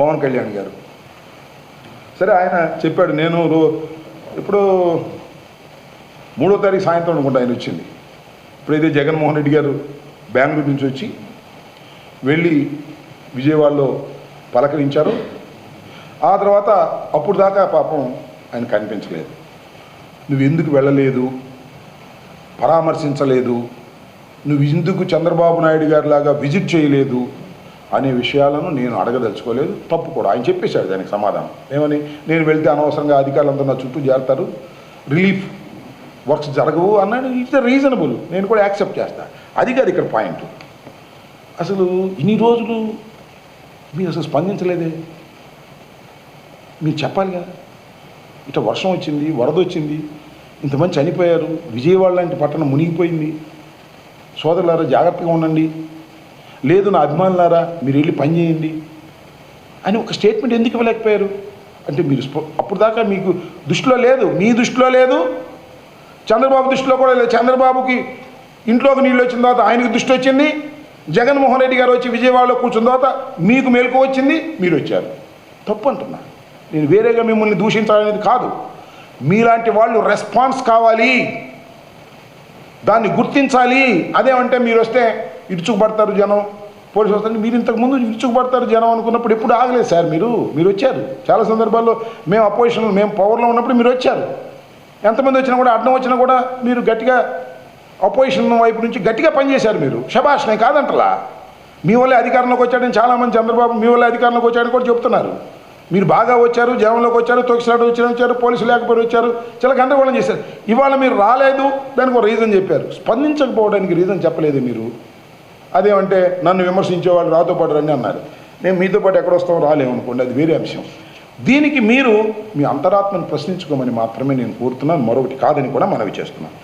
పవన్ కళ్యాణ్ గారు. సరే ఆయన చెప్పాడు నేను రో- ఇప్పుడు మూడో తారీఖు సాయంత్రం అనుకుంటా ఆయన వచ్చింది. ఇప్పుడైతే జగన్మోహన్ రెడ్డి గారు బెంగళూరు నుంచి వచ్చి వెళ్ళి విజయవాడలో పలకరించారు. ఆ తర్వాత అప్పుడు దాకా పాపం ఆయన కనిపించలేదు. నువ్వు ఎందుకు వెళ్ళలేదు? పరామర్శించలేదు? నువ్వు ఎందుకు చంద్రబాబు నాయుడు గారి లాగా విజిట్ చేయలేదు? అనే విషయాలను నేను అడగదలుచుకోలేదు. తప్పు కూడా. ఆయన చెప్పేశాడు దానికి సమాధానం. ఏమని? నేను వెళ్తే అనవసరంగా అధికారులంతా నా చుట్టూ చేరతారు రిలీఫ్ వర్క్స్ జరగవు అన్నాడు. ఇట్స్ రీజనబుల్ నేను కూడా యాక్సెప్ట్ చేస్తాను అది కాదు ఇక్కడ పాయింట్ అసలు ఇన్ని రోజులు మీరు అసలు స్పందించలేదే? మీరు చెప్పాలి కదా. ఇట్లా వర్షం వచ్చింది వరద వచ్చింది ఇంతమంది చనిపోయారు. విజయవాడ లాంటి పట్టణం మునిగిపోయింది. సోదరులారా జాగ్రత్తగా ఉండండి. లేదు నా అభిమానులారా మీరు వెళ్ళి పని చేయండి. అని ఒక స్టేట్మెంట్ ఎందుకు ఇవ్వలేకపోయారు? అంటే మీరు అప్పుడు దాకా మీకు దృష్టిలో లేదు మీ దృష్టిలో లేదు. చంద్రబాబు దృష్టిలో కూడా లేదు. చంద్రబాబుకి ఇంట్లోకి నీళ్ళు వచ్చిన తర్వాత ఆయనకు దృష్టి వచ్చింది. జగన్మోహన్ రెడ్డి గారు వచ్చి విజయవాడలో కూర్చున్న తర్వాత మీకు మేలుకు వచ్చింది మీరు వచ్చారు. తప్పు అంటున్నా నేను వేరేగా మిమ్మల్ని దూషించాలనేది కాదు. మీలాంటి వాళ్ళు రెస్పాన్స్ కావాలి. దాన్ని గుర్తించాలి. అదేమంటే మీరు వస్తే ఇరుచుకుపడతారు జనం. పోలీసు వస్తాను మీరు ఇంతకు ముందు ఇరుచుకుపడతారు జనం అనుకున్నప్పుడు ఎప్పుడు ఆగలేదు సార్ మీరు. మీరు వచ్చారు. చాలా సందర్భాల్లో మేము అపోజిషన్లో మేము పవర్లో ఉన్నప్పుడు మీరు వచ్చారు. ఎంతమంది వచ్చినా కూడా అడ్డం వచ్చినా కూడా మీరు గట్టిగా అపోజిషన్ వైపు నుంచి గట్టిగా పనిచేశారు మీరు. శబాష్ నేను కాదంటలా. మీ వల్లే అధికారంలోకి వచ్చాడని చాలామంది చంద్రబాబు మీ వల్లే అధికారంలోకి వచ్చాడని కూడా చెప్తున్నారు. మీరు బాగా వచ్చారు జనంలోకి వచ్చారు తొక్కిసాడు వచ్చిన వచ్చారు పోలీసులు లేకపోయి వచ్చారు చాలా గందరగోళం చేశారు. ఇవాళ మీరు రాలేదు దానికి ఒక రీజన్ చెప్పారు. స్పందించకపోవడానికి రీజన్ చెప్పలేదు మీరు. అదేమంటే నన్ను విమర్శించేవాళ్ళు రాతో పాటు రండి అన్నారు. నేను మీతో పాటు ఎక్కడ రాలేమనుకోండి అది వేరే అంశం. దీనికి మీరు మీ అంతరాత్మను ప్రశ్నించుకోమని మాత్రమే నేను కోరుతున్నాను మరొకటి కాదని కూడా మనవి చేస్తున్నాను.